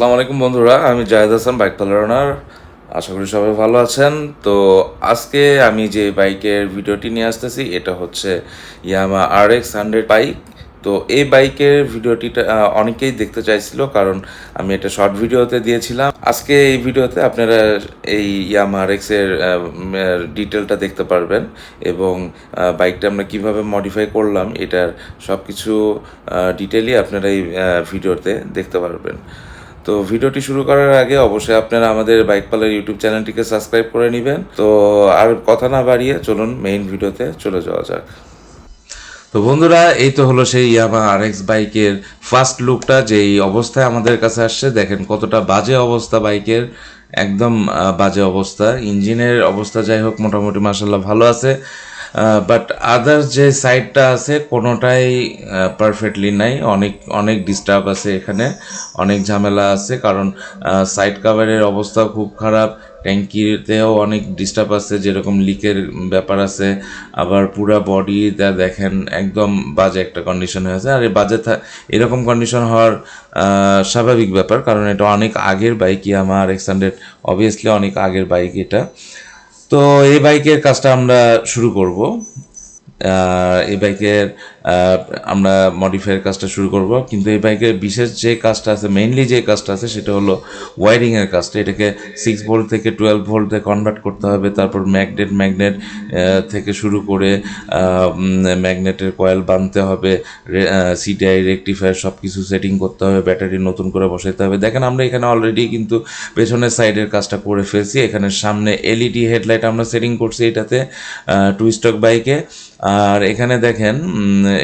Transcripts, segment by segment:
আসসালামু আলাইকুম বন্ধুরা, আমি জাহেদ হাসান, বাইক পালারনার আশা করি সবাই ভালো আছেন। তো আজকে আমি যে বাইকের ভিডিওটি নিয়ে আসতেছি, এটা হচ্ছে Yamaha R X hundred bike. তো এই বাইকের ভিডিওটিটা অনেকেই দেখতে চাইছিল, কারণ আমি এটা শর্ট ভিডিওতে দিয়েছিলাম। আজকে এই ভিডিওতে আপনারা এই ইয়ামা আর এক্সের ডিটেলটা দেখতে পারবেন এবং বাইকটা আমরা কীভাবে মডিফাই করলাম, এটার সব কিছু ডিটেলই আপনারা এই ভিডিওতে দেখতে পারবেন। তো ভিডিওটি শুরু করার আগে অবশ্যই আপনারা আমাদের বাইক পালার ইউটিউব চ্যানেলটিকে সাবস্ক্রাইব করে নেবেন। তো আর কথা না বাড়িয়ে চলুন মেইন ভিডিওতে চলে যাওয়া যাক। তো বন্ধুরা, এই তো হলো সেই ইয়ামা আর এক্স বাইকের ফার্স্ট লুকটা যে এই অবস্থায় আমাদের কাছে আসছে। দেখেন কতটা বাজে অবস্থা বাইকের, একদম বাজে অবস্থা। ইঞ্জিনের অবস্থা যাই হোক, মোটামুটি মাসাল্লাহ ভালো আছে। বাট আদার্স যে সাইডটা আছে, কোনোটাই পারফেক্টলি নাই। অনেক অনেক ডিস্টার্ব আছে এখানে। অনেক ঝামেলা আছে, কারণ সাইড কাভারের অবস্থা খুব খারাপ। ট্যাঙ্কিতেও অনেক ডিস্টার্ব আছে, যেরকম লিকের ব্যাপার আছে। আবার পুরা বডি দেখেন, একদম বাজে একটা কন্ডিশন হয়েছে আর এই বাজে এরকম কন্ডিশন হওয়ার স্বাভাবিক ব্যাপার, কারণ এটা অনেক আগের বাইক আমার এক্স হান্ড্রেড অবভিয়াসলি অনেক আগের বাইক এটা। তো এই বাইকের কাজটা আমরা শুরু করব। এই বাইকের আমরা মডিফাইয়ের কাজটা শুরু করব। কিন্তু এই বাইকের বিশেষ যে কাজটা আছে মেইনলি যে কাজটা আছে, সেটা হলো ওয়ারিংয়ের কাজটা। এটাকে সিক্স ভোল্ট থেকে টুয়েলভ ভোল্টে কনভার্ট করতে হবে। তারপর ম্যাগনেট ম্যাগনেট থেকে শুরু করে ম্যাগনেটের কয়েল বাঁধতে হবে। সিটিআই রেকটিফায়ার সব কিছু সেটিং করতে হবে। ব্যাটারি নতুন করে বসাইতে হবে। দেখেন, আমরা এখানে অলরেডি কিন্তু পেছনের সাইডের কাজটা করে ফেলছি। এখানে সামনে এলইডি হেডলাইট আমরা সেটিং করছি এটাতে টু স্টক বাইকে আর এখানে দেখেন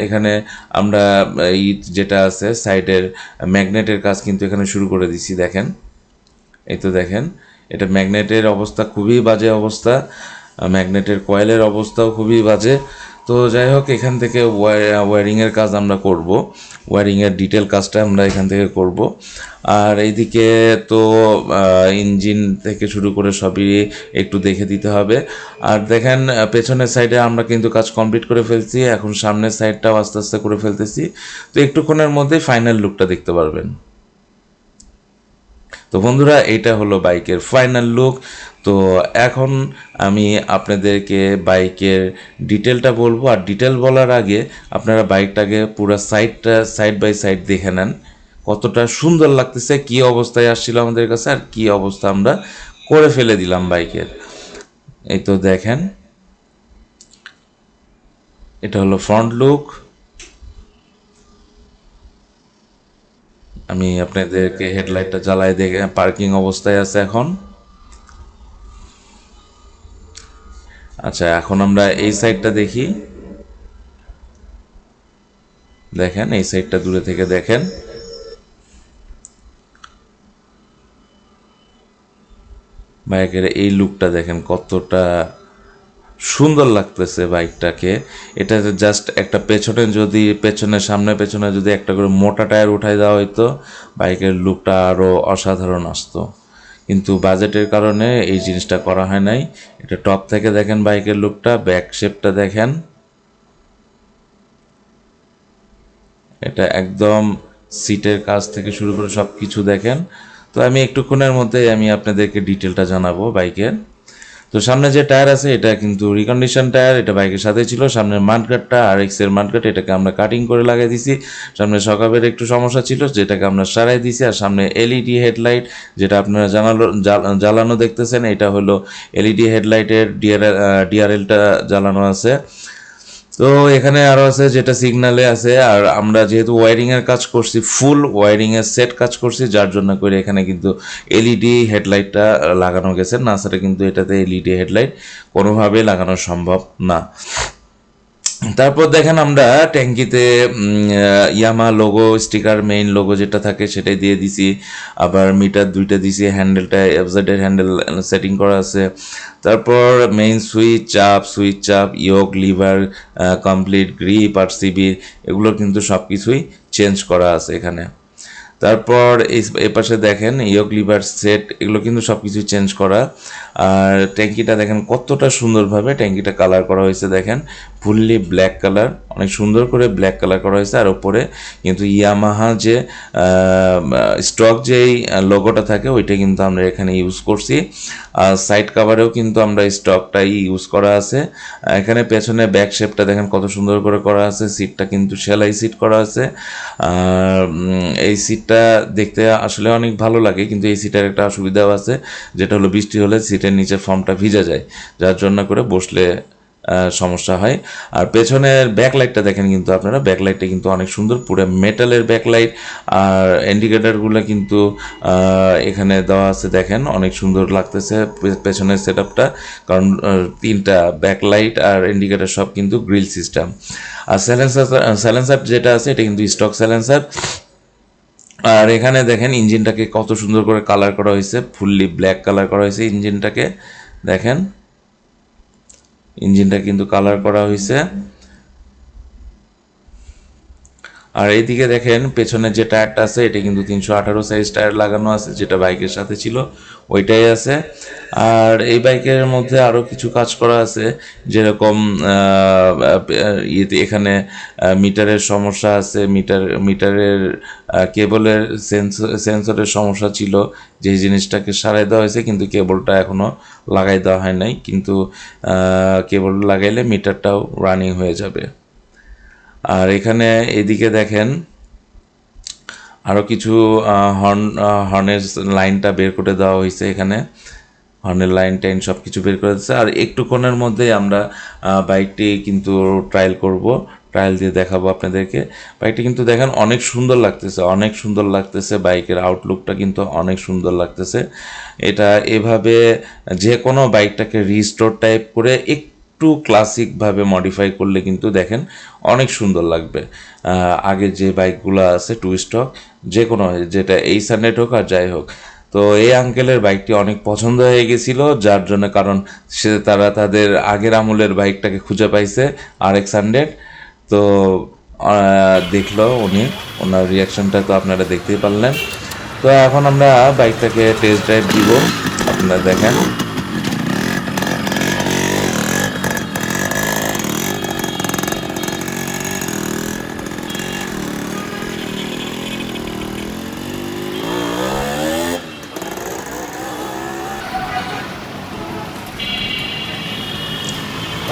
এখানে আমরা এই যেটা আছে, সাইডের ম্যাগনেটের কাজ কিন্তু এখানে শুরু করে দিছি, দেখেন। এই তো দেখেন, এটা ম্যাগনেটের অবস্থা খুবই বাজে অবস্থা ম্যাগনেটের কয়েলের অবস্থাও খুবই বাজে। তো যাই হোক এখান থেকে ওয়ারিংয়ের কাজ আমরা করব। ওয়ারিংয়ের ডিটেল কাজটা আমরা এখান থেকে করব। আর এইদিকে তো ইঞ্জিন থেকে শুরু করে সবই একটু দেখে দিতে হবে। আর দেখেন পেছনের সাইডে আমরা কিন্তু কাজ কমপ্লিট করে ফেলছি। এখন সামনের সাইডটাও আস্তে আস্তে করে ফেলতেছি। তো একটুক্ষণের মধ্যেই ফাইনাল লুকটা দেখতে পারবেন। তো বন্ধুরা, এইটা হলো বাইকের ফাইনাল লুক তো এখন আমি আপনাদেরকে বাইকের ডিটেলটা বলব। আর ডিটেল বলার আগে আপনারা বাইকটাকে পুরো সাইডটা সাইড বাই সাইড দেখে নেন। কতটা সুন্দর লাগতেছে, কি অবস্থায় আসছিল আমাদের কাছে, আর কি অবস্থা আমরা করে ফেলে দিলাম বাইকের। এই তো দেখেন। এটা হলো ফ্রন্ট লুক আমি আপনাদেরকে হেডলাইটটা জ্বালাই দেখে পার্কিং অবস্থায় আছে এখন। আচ্ছা এখন আমরা এই সাইডটা দেখি। দেখেন, এই সাইডটা দূরে থেকে দেখেন। বাইকের এই লুকটা দেখেন কতটা সুন্দর লাগতেছে বাইকটাকে। এটা জাস্ট একটা পেছনে যদি পেছনে সামনে পেছনে যদি একটা করে মোটা টায়ার উঠাই দেওয়া হইতো, বাইকের লুকটা আরও অসাধারণ আসতো। কিন্তু বাজেটের কারণে এই জিনিসটা করা হয় নাই। এটা টপ থেকে দেখেন বাইকের লুকটা ব্যাক শেপটা দেখেন। এটা একদম সিটের কাজ থেকে শুরু করে সব কিছু দেখেন। তো আমি একটুক্ষণের মধ্যেই আমি আপনাদেরকে ডিটেলটা জানাব বাইকের। তো সামনে যে টায়ার আছে, এটা কিন্তু রিকন্ডিশন টায়ার, এটা বাইকের সাথে ছিল। সামনের মানকাটটা আর এক্সের মানকাট এটাকে আমরা কাটিং করে লাগিয়ে দিছি। সামনে সকাবের একটু সমস্যা ছিল, যেটাকে আমরা সারাই দিছি। আর সামনে এলইডি হেডলাইট যেটা আপনারা জানালো জ্বাল- জ্বালানো দেখতেছেন, এটা হলো এলইডি হেডলাইটের ডিআরএল ডিআরএলটা জ্বালানো আছে। তো এখানে আরও আছে যেটা সিগনালে আছে, আর আমরা যেহেতু ওয়ারিং এর কাজ করছি ফুল ওয়ারিংয়ের সেট কাজ করছি, যার জন্য করে এখানে কিন্তু এলইডি হেডলাইটটা লাগানো গেছে। না, সেটা কিন্তু এটাতে এলইডি হেডলাইট কোনোভাবে লাগানো সম্ভব না। তারপর দেখেন আমরা ট্যাঙ্কিতে Yamaha logo sticker main logo যেটা থাকে সেটাই দিয়ে দিছি। আবার মিটার দুইটা দিছি হ্যান্ডেলটা এফজেডের হ্যান্ডেল সেটিং করা আছে। তারপর মেইন সুইচ চাপ সুইচ চাপ ইয়োগ লিভার কমপ্লিট গ্রিপ আর সিবির এগুলো কিন্তু সব কিছুই চেঞ্জ করা আছে এখানে। তারপর এই পাশে দেখেন ইয়ক লিভার সেট এগুলো কিন্তু সব কিছু চেঞ্জ করা। আর ট্যাঙ্কিটা দেখেন কতটা সুন্দরভাবে ট্যাঙ্কিটা কালার করা হয়েছে দেখেন। Fully black colour. অনেক সুন্দর করে ব্ল্যাক কালার করা হয়েছে। আর ওপরে কিন্তু ইয়ামাহা যে স্টক যেই লোগোটা থাকে, ওইটা কিন্তু আমরা এখানে ইউজ করছি। আর সাইড কাভারেও কিন্তু আমরা স্টকটাই ইউজ করা আছে। এখানে পেছনে ব্যাক শেপটা দেখেন কত সুন্দর করে করা আছে। সিটটা কিন্তু সেলাই সিট করা আছে। আর এই সিটটা দেখতে আসলে অনেক ভালো লাগে, কিন্তু এই সিটের একটা অসুবিধাও আছে, যেটা হলো বৃষ্টি হলে সিটের নিচের ফর্মটা ভিজে যায়। যার জন্য করে বসলে সমস্যা হয়। আর পেছনের ব্যাকলাইটটা দেখেন কিন্তু আপনারা। ব্যাকলাইটটা কিন্তু অনেক সুন্দর, পুরো মেটালের ব্যাকলাইট আর ইন্ডিকেটারগুলো কিন্তু এখানে দেওয়া আছে দেখেন, অনেক সুন্দর লাগতেছে পেছনের সেট আপটা কারণ তিনটা ব্যাকলাইট আর ইন্ডিকেটার সব কিন্তু গ্রিল সিস্টেম আর স্যালেন্সার স্যালেন্সার যেটা আছে, এটা কিন্তু স্টক স্যালেন্সার আর এখানে দেখেন ইঞ্জিনটাকে কত সুন্দর করে কালার করা হয়েছে। ফুললি ব্ল্যাক কালার করা হয়েছে ইঞ্জিনটাকে দেখেন। ইঞ্জিনটা কিন্তু কালার করা হয়েছে আর এইদিকে দেখেন, পেছনে যে টায়ারটা আছে, এটা কিন্তু তিনশো আঠারো সাইজ টায়ার লাগানো আছে, যেটা বাইকের সাথে ছিল, ওইটাই আছে। আর এই বাইকের মধ্যে আরও কিছু কাজ করা আছে, যেরকম ইয়েতে এখানে মিটারের সমস্যা আছে, মিটার, মিটারের কেবলের সেন্সর সেন্সরের সমস্যা ছিল, যে জিনিসটাকে সারাই দেওয়া হয়েছে, কিন্তু কেবলটা এখনও লাগাই দেওয়া হয় নাই। কিন্তু কেবল লাগাইলে মিটারটাও রানিং হয়ে যাবে। আর এখানে এদিকে দেখেন আরও কিছু হর্ন হর্নের লাইনটা বের করে দেওয়া হয়েছে এখানে। হর্নের লাইন টাইন সব কিছু বের করে দিচ্ছে আর একটুক্ষণের মধ্যেই আমরা বাইকটি কিন্তু ট্রায়াল করব। ট্রায়াল দিয়ে দেখাবো আপনাদেরকে। বাইকটি কিন্তু দেখেন অনেক সুন্দর লাগতেছে, অনেক সুন্দর লাগতেছে। বাইকের আউটলুকটা কিন্তু অনেক সুন্দর লাগতেছে। এটা এভাবে যে কোনো বাইকটাকে রিস্টোর টাইপ করে একটু ক্লাসিকভাবে মডিফাই করলে কিন্তু দেখেন অনেক সুন্দর লাগবে। আগে যে বাইকগুলো আছে টু স্টক যে কোনো যেটা এই সানডেট হোক আর যাই হোক। তো এই আঙ্কেলের বাইকটি অনেক পছন্দ হয়ে গেছিল, যার জন্য কারণ সে তারা তাদের আগের আমলের বাইকটাকে খুঁজে পাইছে আর এক্স হান্ড্রেড তো দেখল উনি, ওনার রিয়াকশনটা তো আপনারা দেখতেই পারলেন। তো এখন আমরা বাইকটাকে টেস্ট ড্রাইভ দিব। আপনারা দেখেন।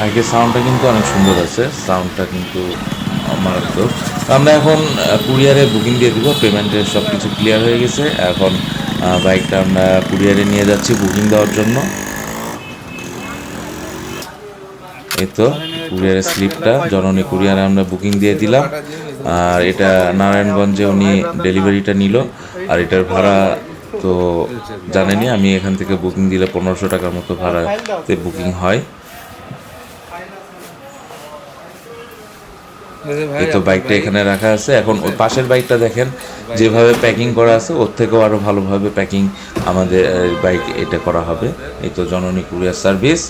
বাইকের সাউন্ডটা কিন্তু অনেক সুন্দর আছে। সাউন্ডটা কিন্তু মারাত্মক আমরা এখন কুরিয়ারে বুকিং দিয়ে দিব পেমেন্টের সব কিছু ক্লিয়ার হয়ে গেছে। এখন বাইকটা আমরা কুরিয়ারে নিয়ে যাচ্ছি বুকিং দেওয়ার জন্য। এই তো কুরিয়ারের স্লিপটা জননী কুরিয়ারে আমরা বুকিং দিয়ে দিলাম। আর এটা নারায়ণগঞ্জে উনি ডেলিভারিটা নিল। আর এটার ভাড়া তো জানেনি আমি এখান থেকে বুকিং দিলে পনেরোশো টাকার মতো ভাড়াতে বুকিং হয়। এই তো বাইকটা এখানে রাখা আছে। এখন ওই পাশের বাইকটা দেখেন যেভাবে প্যাকিং করা আছে ওর থেকেও আরও ভালোভাবে প্যাকিং আমাদের বাইক এটা করা হবে। এই তো জননী কুরিয়ার সার্ভিস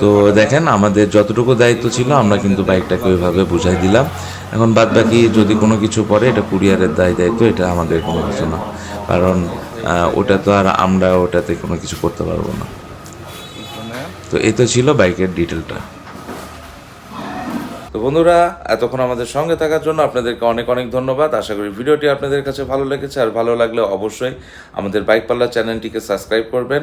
তো দেখেন আমাদের যতটুকু দায়িত্ব ছিল আমরা কিন্তু বাইকটাকে ওইভাবে বুঝাই দিলাম। এখন বাদ বাকি যদি কোনো কিছু পরে এটা কুরিয়ারের দায় দায়িত্ব এটা আমাদের কোনো কিছু না। কারণ ওটা তো আর আমরা ওটাতে কোনো কিছু করতে পারব না। তো এই তো ছিল বাইকের ডিটেলটা বন্ধুরা, এতক্ষণ আমাদের সঙ্গে থাকার জন্য আপনাদেরকে অনেক অনেক ধন্যবাদ। আশা করি ভিডিওটি আপনাদের কাছে ভালো লেগেছে, আর ভালো লাগলে অবশ্যই আমাদের বাইক পাল্লা চ্যানেলটিকে সাবস্ক্রাইব করবেন।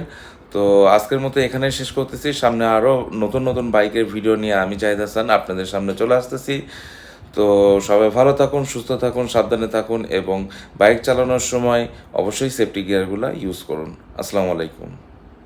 তো আজকের মতো এখানে শেষ করতেছি। সামনে আরও নতুন নতুন বাইকের ভিডিও নিয়ে আমি জাহিদ হাসান আপনাদের সামনে চলে আসতেছি। তো সবাই ভালো থাকুন, সুস্থ থাকুন, সাবধানে থাকুন এবং বাইক চালানোর সময় অবশ্যই সেফটি গিয়ারগুলো ইউজ করুন। আসসালামু আলাইকুম।